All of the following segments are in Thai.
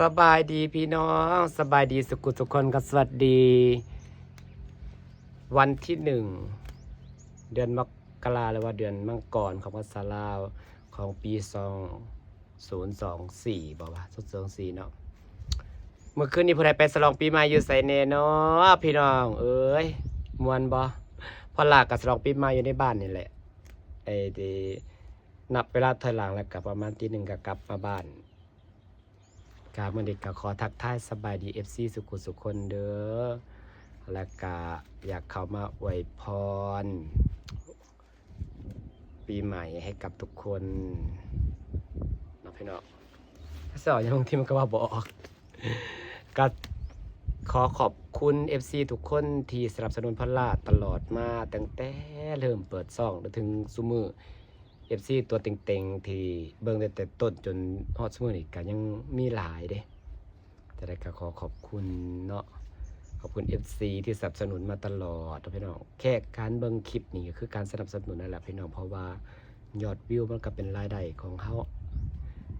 สบายดีพี่น้องสบายดีสุกุทุกคนก็สวัสดี วันที่หนึ่ง เดือนมกราหรือว่าเดือนมังกรของภาษาลาวของปีสองศูนย์สองสี่บอกว่าสุดสองสี่เนาะเมื่อคืนนี้ผู้ใดไปสลองปีใหม่อยู่ใส่เนเนาะพี่น้อง เอ้ยมวนบ่พอหลากกับสลองปีใหม่อยู่ในบ้านนี่แหละไอ้ที่นับเวลาถอยหลังแล้วกับประมาณตีหนึ่งก็กลับมาบ้าน กาเมื่อเด็กก็ขอทักทายสบายดีเอฟซีสุขุสุขคนเด้อและก็อยากเข้ามาอวยพร ปีใหม่ให้กับทุกคนนะพี่น้องสอนยังบางทีมันก็ว่าบอกก็ขอขอบคุณ FC ทุกคนที่สนับสนุนพลาดตลอดมาตั้งแต่เริ่มเปิดซ่องจนถึงซุมือ เอฟซีตัวเต็งๆ ที่เบิ่งตั้งแต่ต้นจนฮอดสมือนี่ก็ยังมีหลายเด้ แต่ได้ก็ขอขอบคุณเนาะขอบคุณ FC ที่สนับสนุนมาตลอดพี่น้องแค่การเบิ่งคลิปนี่ก็คือการสนับสนุนนั่นแหละพี่น้องเพราะว่ายอดวิวมันก็เป็นรายได้ของเขา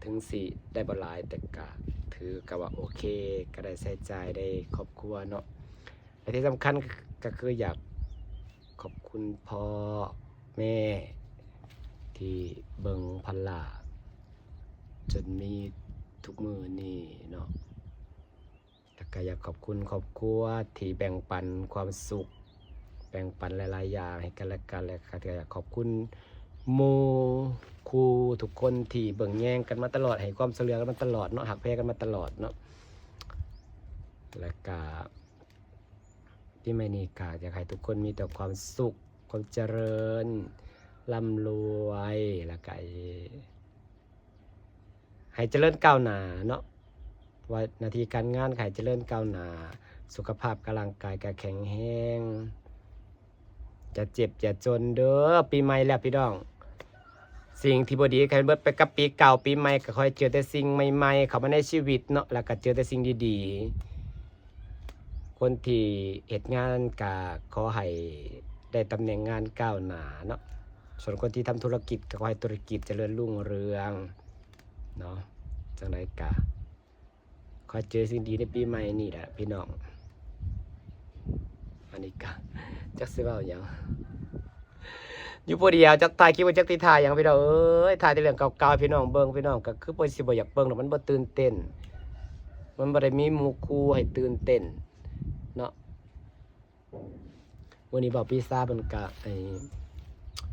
ถึงสิได้บหลายแต่ก็ถือกับว่าโอเค ก็ได้ใช้จ่ายได้ครอบครัวเนาะและที่สำคัญก็คืออยากขอบคุณพ่อแม่ ที่เบิงพันลาจนมีทุกมือนี่เนาะแล้วก็อยากขอบคุณครอบครัวที่แบ่งปันความสุข แบ่งปันหลายๆอย่างให้กันและกันและก็อยากขอบคุณหมูครูทุกคนที่เบิ่งแย่งกันมาตลอดให้ความเสลือกันมาตลอดเนาะหักแพกันมาตลอดเนาะแล้วก็ที่ไม่นี่กาอยากให้ทุกคนมีแต่ความสุขความเจริญ ร่ำรวยแล้วก็ไอ้ให้เจริญก้าวหน้าเนาะว่านาทีการงานให้เจริญก้าวหน้าสุขภาพกำลังกายก็แข็งแรงจะเจ็บจะจนเด้อปีใหม่แล้วพี่น้อง สิ่งที่บดีใครเบิดไปกับปีเก่าปีใหม่ก็คอยเจอแต่สิ่งใหม่ๆเขามาในชีวิตเนาะแล้วก็เจอแต่สิ่งดีๆ คนที่เหตุงานก็ขอให้ได้ตำแหน่งงานก้าวหน้าเนาะ ส่วนคนที่ทำธุรกิจก็ขอให้ธุรกิจเจริญรุ่งเรืองเนาะจังไรกะขอเจอสิ่งดีในปีใหม่นี่แหละพี่น้องอันนี้กะจักสิเว้าหยังอยู่ผู้เดียวจักถ่ายคลิปว่าจักติถ่ายหยังพี่น้องเอ้ยถ่ายแต่เรื่องเก่าๆพี่น้องเบิ่งพี่น้องก็คือบ่สิบ่อยากเบิ่งหรอกมันบ่ตื่นเต้น มันบ่ได้มีหมู่คู่ให้ตื่นเต้นเนาะวันนี้บอกพี่ซาเพิ่นกะไอ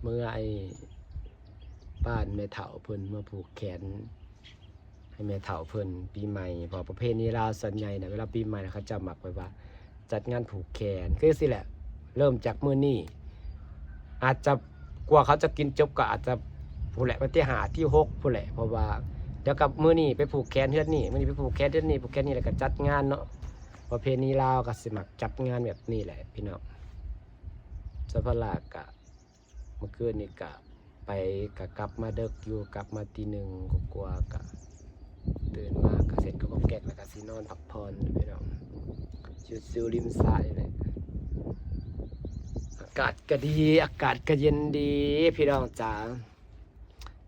เมื่อไอ้บ้านแม่เฒ่าเพิ่นมาผูกแขน ให้แม่เฒ่าเพิ่นปีใหม่พอประเพณีลาวส่วนใหญ่นะเวลาปีใหม่นะเขาจะหมักไว้ว่า จัดงานผูกแขนคือสิแหละ เริ่มจากมื้อนี้อาจจะกว่าเขาจะกินจบก็อาจจะผู้แหละวันที่หาที่หกผู้แหละเพราะว่าเดี๋ยวกับมื้อนี้ไปผูกแขนเฮือนนี่มื้อนี้ไปผูกแขนเฮือนนี่ผูกแขนนี่แล้วก็จัดงานเนาะประเพณีลาวก็สมักจัดงานแบบนี้แหละ พี่น้องสภาลากะ มื่อคืนนี่กะไปกะกลับมาเดึกอยู่กลับมาตีหนึ่งกว่าๆกะตื่นมากะเสร็จก็บอกแก๊กแล้วก็สีนอนพักผ่อนพี่น้องชิวซิวริมสายเลยอากาศก็ดี อากาศก็เย็นดีพี่น้องจ๋า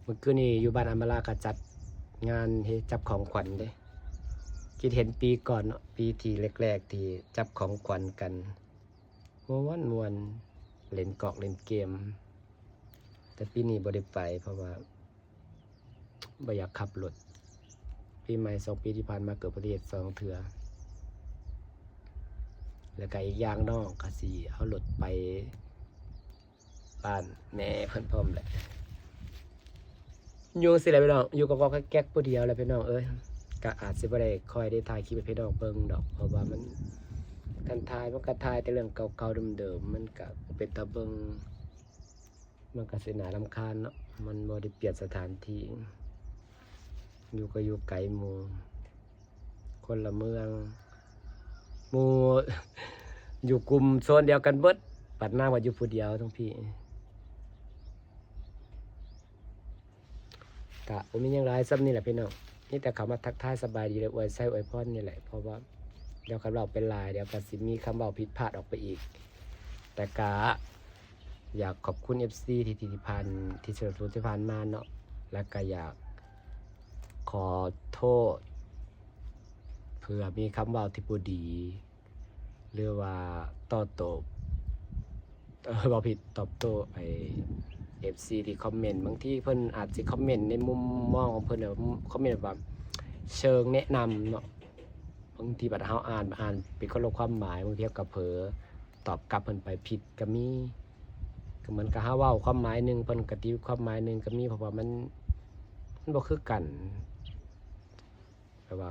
เมื่อคืนนี้อยู่บ้านอัมราก็จัดงานเฮจับของขวัญเด้คิดเห็นปีก่อนปีที่แรกๆที่จับของขวัญกันม่วนมวนเล่นเกาะเล่นเกม แต่ปีนี้บ่ได้ไป เพราะว่าบ่อยากขับรถปีใหม่สองปีที่ผ่านมาเกิดอุบัติเหตุสองเถือแล้วก็อีกอย่างนองก็สิเอารถไปบ้านแม่เพิ่นพร้อมแหละอยู่สิแหละพี่น้องอยู่กับก็แก๊กผู้เดียวแหละพี่น้องเอ้ยก็อาจสิบ่ได้คอยได้ถ่ายคลิปให้พี่น้องเบิ่งดอก เพราะว่ามันการทายมันก็ทายแต่เรื่องเก่าๆเดิมๆมันก็เป็นตะเบิง มันก็สินาลำคาญเนาะมันบ่ได้เปลี่ยนสถานที่ อยู่ก็อยู่ไกลหมู่คนละเมืองหมู่อยู่กลุ่มโซนเดียวกันเบิด ปัดหน้าว่าอยู่ผู้เดียวทั้งพี่กะผมมียังไรซ้ำนี่แหละพี่น้องนี่แต่เขามาทักทายสบายดีเลยอวยไส้อวยพรนี่แหละเพราะว่าเดี๋ยวคำเราเป็นลายเดี๋ยวก็สิมีคำเบาผิดพลาดออกไปอีก แต่กะ อยากขอบคุณ FC ที่ที่พันที่สนับสนุนที่ผ่านมาเนาะและก็อยากขอโทษเพื่อมีคำว่าที่บ่ดี หรือว่าต่อโตบเออบ่ผิดตอบโต้ไอ้ FC ที่คอมเมนต์บางที่เพิ่นอาจสิคอมเมนต์ในมุมมองของเพิ่นแบบคอมเมนต์แบบเชิงแนะนำเนาะบางทีบัดเฮาอ่านอ่านเป็นคนละความหมายบางทีก็เผลอตอบกลับเพิ่นไปผิดก็มี ก็เหมือนกับเฮาว้าความหมายหนึ่งเพิ่นกตีความหมายหนึ่งก็มีเพราะว่ามันมันบ่คือกันแปลว่า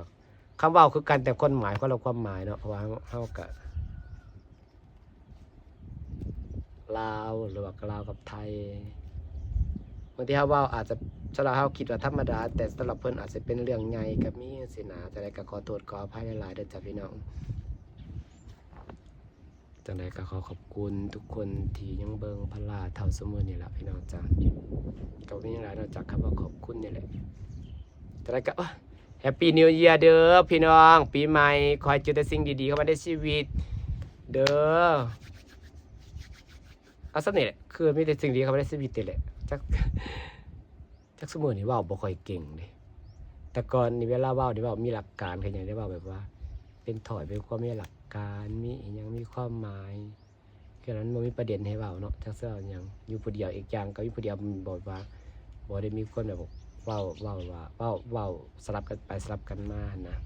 คำว้าคือกันแต่คนหมายคนละความหมายเนาะเพราะว่าเฮาก็ลาวหรือว่าลาวกับไทยบางทีเขาว่าอาจจะสำหรับเขาคิดว่าธรรมดา แต่สำหรับเพิ่นอาจจะเป็นเรื่องใหญ่ก็มีสินะแต่ใดก็ขอโทษขออภัยหลายๆเด้อจ้ะพี่น้อง จังใดก็ขอขอบคุณทุกคนที่ยังเบิงพลาเท่าสมือนี่แหละพี่น้องจ้ะก็มีหลายนอกจากคำว่าขอบคุณนี่แหละจังใดก็แฮปปี้นิวเยียร์เด้อพี่น้อง ปีใหม่ขอให้เจอแต่สิ่งดีๆเข้ามาในชีวิต เด้อเอาสักนี่แหละคือมีแต่สิ่งดีเข้ามาในชีวิตนี่แหละจักจักสมือนี่ว่าบ่ค่อยเก่งเลยแต่ก่อนนี่เวลาว้านี่ว้ามีหลักการคือหยังได้ว้าแบบว่า เป็นถอยเป็นความมีหลัก การมีอยังมีความหมายคือนั้นบ่มีประเด็นให้เว้าเนาะจักเสื้อหยังอยู่ผู้เดียวอีกอย่างก็อยู่ผู้เดียวมันบอกว่าบ่ได้มีคนแบบเว้าเว้าว่าเว้าเว้าสลับกันไปสลับกันมานะ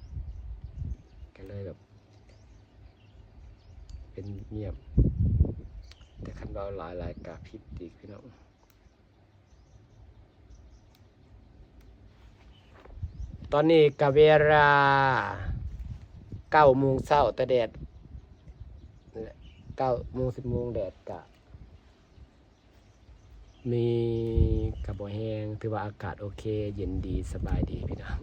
ก็เลยแบบ เป็นเงียบ แต่คันเว้ายหลายกะผิดอีกพี่น้องตอนนี้กับเวลา เก้าโมงเช้าแต่แดดเก้าโมงสิบโมงแดดกะมีกระบอแห้งถือว่าอากาศโอเค เย็นดีสบายดีพี่น้อง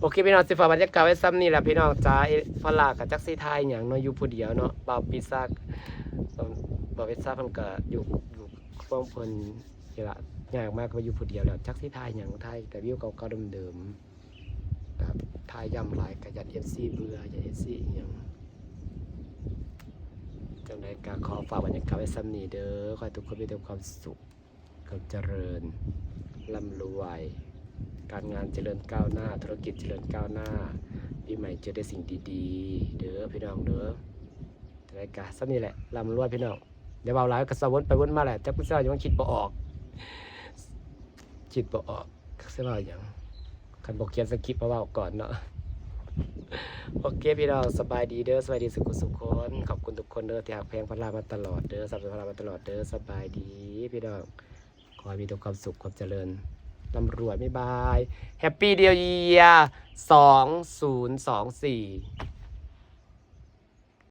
โอเคพี่น้องสิฝากบรรยากาศไว้ซ้ำนี่แหละพี่น้องจ้าเอฟลากับจักซีไทยอย่างน้อยอยู่ผู้เดียวเนาะเบาปีซากเบาเวซ่าพิ่นก็อยู่อยู่ฟ้องเพิ่นนี่ละยากมากก็อยู่ผู้เดียวแล้วจักสิทยอย่างไทยแต่วิวเก่าๆเดิมๆ ทายย่ำหลายกระยันเอฟซีเบื่ออย่าเอฟซีอย่างจังใดก็ขอฝากบรรยากาศไว้ซ้ำนี้เด้อขอให้ทุกคนมีแต่ความสุขความเจริญร่ำรวย การงานเจริญก้าวหน้า ธุรกิจเจริญก้าวหน้าปีใหม่เจอได้สิ่งดีๆ เด้อพี่น้องเด้อจังใดก็ซ้ำนี้แหละร่ำรวยพี่น้องเดี๋ยวเบาหลายก็สวนไปวนมาแหละจักพี่เจ้ายังคิดบ่ออกคิดบ่ออกเสียว่าอย่าง คันบอกเขียนสคริปต์มาว่าก่อนเนาะโอเคพี่น้องสบายดีเด้อสบายดีสุขสุขคนขอบคุณทุกคนเด้อที่หักแพงพลามาตลอดเด้อสับสนพลามาตลอดเด้อสบายดี พี่น้องขอให้มีแต่ความสุขความเจริญร่ำรวยไม่บายแฮปปี้เดียวเยียสองศูนย์สองสี่